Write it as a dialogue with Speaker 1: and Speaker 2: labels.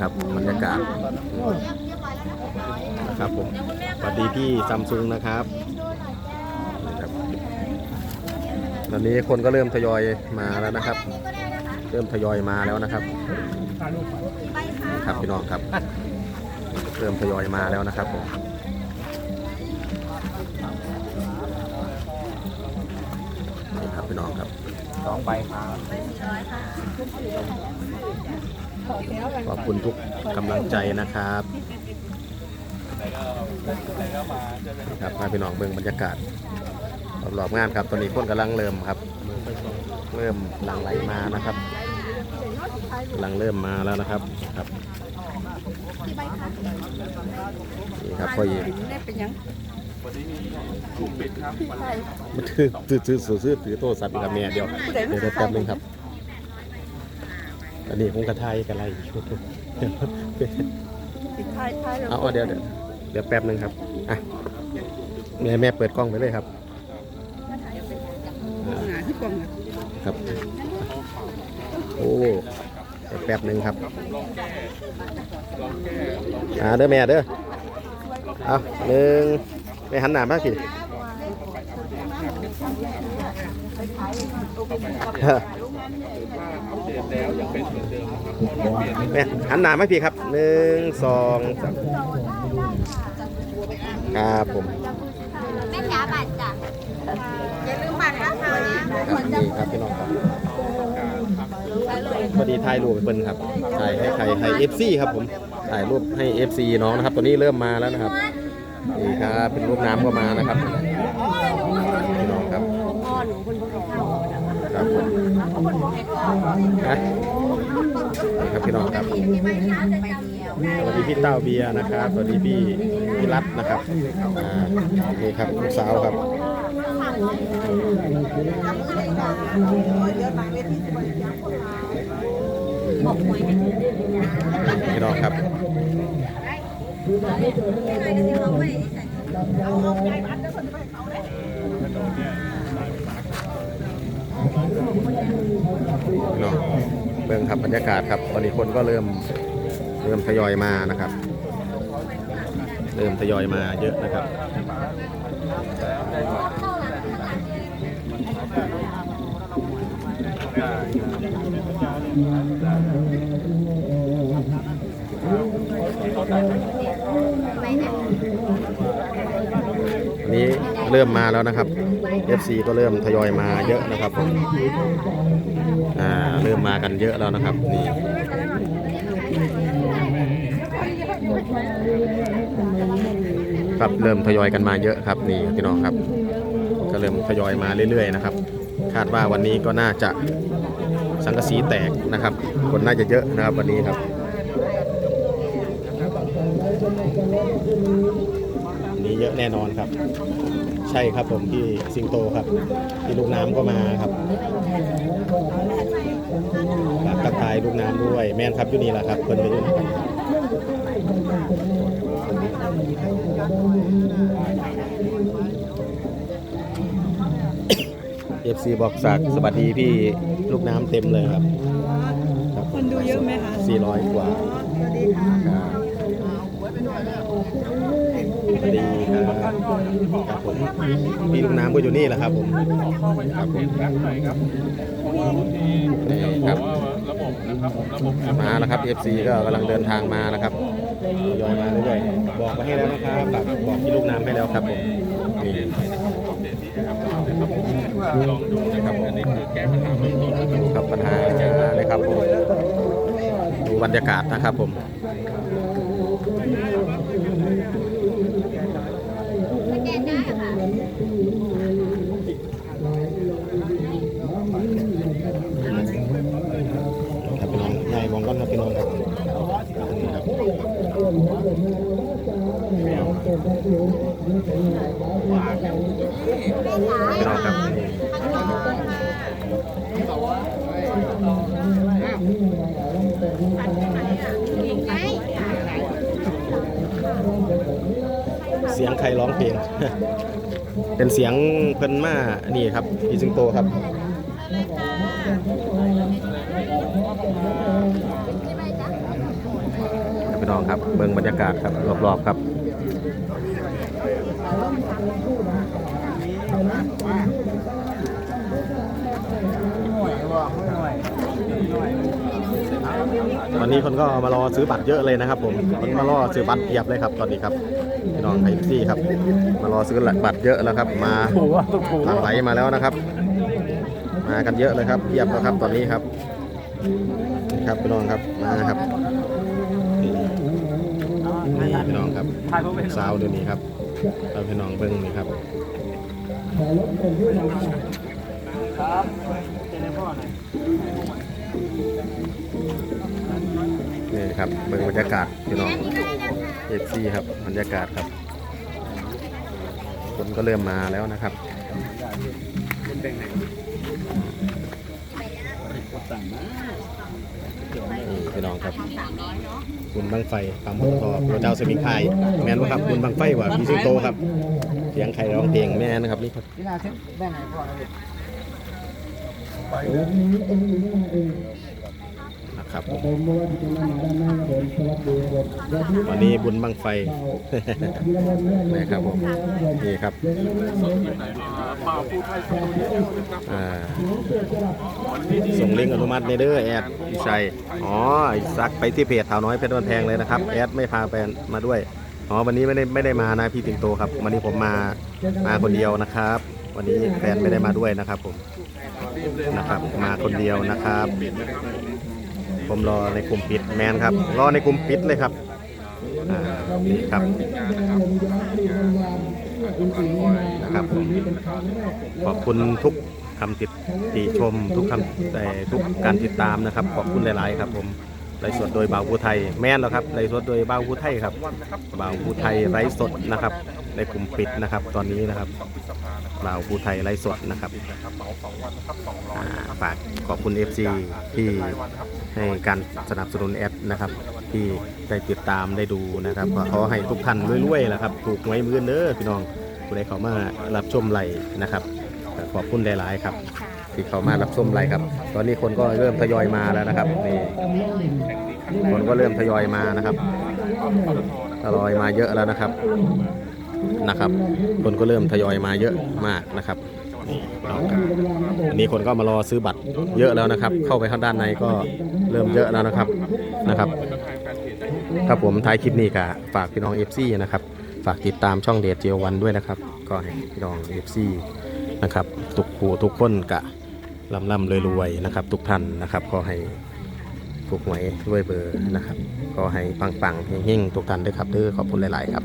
Speaker 1: ครับบรรยากาศนะครับผมสวัสดีพี่ซัมซุงนะครับตอนนี้คนก็เริ่มทยอยมาแล้วนะครับ เริ่มทยอยมาแล้วนะครับครับพี่น้องครับ เริ่มทยอยมาแล้วนะครับผมนี่ครับพี่น้องครับ
Speaker 2: สองใบครับ
Speaker 1: ขอบคุณทุกกำลังใจนะครับนี่ครับมาพี่น้องเบิ่งบรรยากาศรอบๆงานครับตอนนี้คนกำลังเริ่มครับ เริ่มหลั่งไหลมานะครับกำลังเริ่มมาแล้วนะครับครับนี่ครับพ่อเอก
Speaker 3: ได้เป็นยัง
Speaker 1: มันถือถือถือถือถือถือโทรศัพท์อีกครับแม่เดียวเดี๋ยวเดี๋ยวแป๊บนึงครับ อันนี้ผมกระทายกันอะไรอยู่
Speaker 3: ติดท้ายท้ายแล้ว
Speaker 1: เอาเอาเดี๋ยวเดี๋ยวเดี๋ยวแป๊บนึงครับอะแม่แม่เปิดกล้องไปเลยครับ
Speaker 3: หาที่กล่องอะ
Speaker 1: ครับ โอ้เดี๋ยวแป๊บนึงครับอ่าเด้อแม่เด้อเอาหนึ่งไปหันหน้ามาสิ แม่หันหน้ามาพี่ครับหนึ่งสองสามครับผม
Speaker 4: แม่จ๋าบัตรจ้ะอย่าลืมบัตรนะคะนะ
Speaker 1: ครับนี่ครับพี่น้องครับพอดีถ่ายรูปให้เพิ่นครับถ่ายให้ใครให้เอฟซีครับผมถ่ายรูปให้ FC น้องนะครับ ตัวนี้เริ่มมาแล้วนะครับนี่ครับเป็นรูปน้ำก็มานะครับพี่น้องครับ ครับนะครับพี่น้องครับสวัสดีพี่เต้าเบียร์นะครับสวัสดีพี่พี่รัตนะครับอ่านี่ครับลูกสาวครับพี่น้องครับพี่น้องเบิ่งครับบรรยากาศครับ ตอนนี้คนก็เริ่มเริ่มทยอยมานะครับ เริ่มทยอยมาเยอะนะครับวันนี้เริ่มมาแล้วนะครับ FC ก็เริ่มทยอยมาเยอะนะครับผม อ่าเริ่มมากันเยอะแล้วนะครับนี่ครับเริ่มทยอยกันมาเยอะครับนี่พี่น้องครับ ก็เริ่มทยอยมาเรื่อยๆนะครับ คาดว่าวันนี้ก็น่าจะสังกะสีแตกนะครับ คนน่าจะเยอะนะครับวันนี้ครับ นี้เยอะแน่นอนครับ ใช่ครับผมที่สิงโตครับ ที่ลูกน้ำก็มาครับฝากทักทายลูกน้ำด้วย แม่นครับอยู่นี่แหละครับคนไปอยู่นะครับเอฟซีบอกสากสวัสดีพี่ลูกน้ำเต็มเลยครับครับ
Speaker 3: คนดูเยอะไหมคะ
Speaker 1: 400 กว่า
Speaker 3: สวัสดีค่ะ
Speaker 1: ครับ สวัสดีครับครับผมพี่ลูกน้ำก็อยู่นี่แหละครับผมครับผมนี่ครับมาแล้วครับ FC ก็กำลังเดินทางมานะครับทยอยมาเรื่อยๆบอกไปให้แล้วนะครับฝากบอกพี่ลูกน้ำให้แล้วครับผมนี่ครับผมครับปัญหาเลยครับผมดูบรรยากาศนะครับผม
Speaker 4: สแกนได้ค่ะ
Speaker 1: ครับพี่น้องใหญ่มองก้อนครับพี่น้องครับนี่ครับ พี่น้องครับนี่เสียงใครร้องเพลง เป็นเสียงเพิ่นมา นี่ครับพี่สิงโตครับ
Speaker 4: ที่ไหนจ๊ะ
Speaker 1: น้องครับเบิ่งบรรยากาศครับรอบๆครับ ตอนนี้คนก็มารอซื้อบัตรเยอะเลยนะครับ ผมคนมารอซื้อบัตรเพียบเลยครับ ตอนนี้ครับพี่น้องไทยซี่ครับ มารอซื้อบัตรเยอะแล้วครับ มาหลังไหลมาแล้วนะครับ มากันเยอะเลยครับเพียบแล้วครับตอนนี้ครับนี่ครับพี่น้องครับมาครับนี่พี่น้องครับสาวเดี๋ยวนี้ครับ เราพี่น้องเบิ้งนี่ครับนี่ครับเบิ้งบรรยากาศพี่น้องเอฟซีครับบรรยากาศครับคนก็เริ่มมาแล้วนะครับ นี่พี่น้องครับบุญบังไฟปั๊มบททอพระเจ้าสมิงไทยแม่นว่าครับบุญบังไฟว่าพี่สิงโตครับเสียงไข่ร้องเพลงแม่นะครับนี่ครับ
Speaker 2: พี่นาเซ็ตแบ่ไหนพ่อนะพี่
Speaker 1: นะ ครับวันนี้บุญบังไฟนะครับผมนี่ครับอ่าส่งลิงก์อนุมัติในเด้อแอดพี่ชัยอ๋อไอ้ซักไปที่เพจเถาน้อยเพชรวันแพงเลยนะครับแอดไม่พาแฟนมาด้วยอ๋อวันนี้ไม่ได้ไม่ได้มานะพี่สิงโตครับ วันนี้ผมมามาคนเดียวนะครับ วันนี้แฟนไม่ได้มาด้วยนะครับผมนะครับมาคนเดียวนะครับ ผมรอในกลุ่มปิดแมนครับ รอในกลุ่มปิดเลยครับอ่านี่ครับนะครับผมขอบคุณทุกคำติดติชมทุกคำแต่ทุกการติดตามนะครับ ขอบคุณหลาย ๆ ครับผม ไลฟ์สดโดยบ่าวผู้ไทยแม่นแล้วครับไลฟ์สดโดยบ่าวผู้ไทยครับบ่าวผู้ไทยไลฟ์สดนะครับในกลุ่มปิดนะครับ ตอนนี้นะครับบ่าวผู้ไทยไลฟ์สดนะครับฝากขอบคุณ FC ที่ให้การสนับสนุนแอดนะครับที่ได้ติดตามได้ดูนะครับก็ขอให้ทุกท่านรวยๆแหละครับถูกหวยมือเด้อพี่น้องผู้ใดเขามารับชมไลฟ์นะครับขอบคุณหลายๆครับ ที่เขามารับชมไลฟ์ครับ ตอนนี้คนก็เริ่มทยอยมาแล้วนะครับนี่คนก็เริ่มทยอยมานะครับทยอยมาเยอะแล้วนะครับนะครับ คนก็เริ่มทยอยมาเยอะมากนะครับนี่พี่น้องครับอันนี้คนก็มารอซื้อบัตรเยอะแล้วนะครับ เข้าไปข้างด้านในก็เริ่มเยอะแล้วนะครับนะครับครับผมท้ายคลิปนี้ก็ฝากพี่น้อง FC นะครับฝากติดตามช่องเดชเจียววันด้วยนะครับ ก็ให้พี่น้อง FC นะครับทุกผู้ทุกคนกะ ลำลำรวยนะครับ ทุกท่านนะครับขอให้ถูกหวยรวยเบอร์นะครับขอให้ปังๆเฮงๆทุกท่านด้วยครับเด้อขอบคุณหลาย ๆ ครับ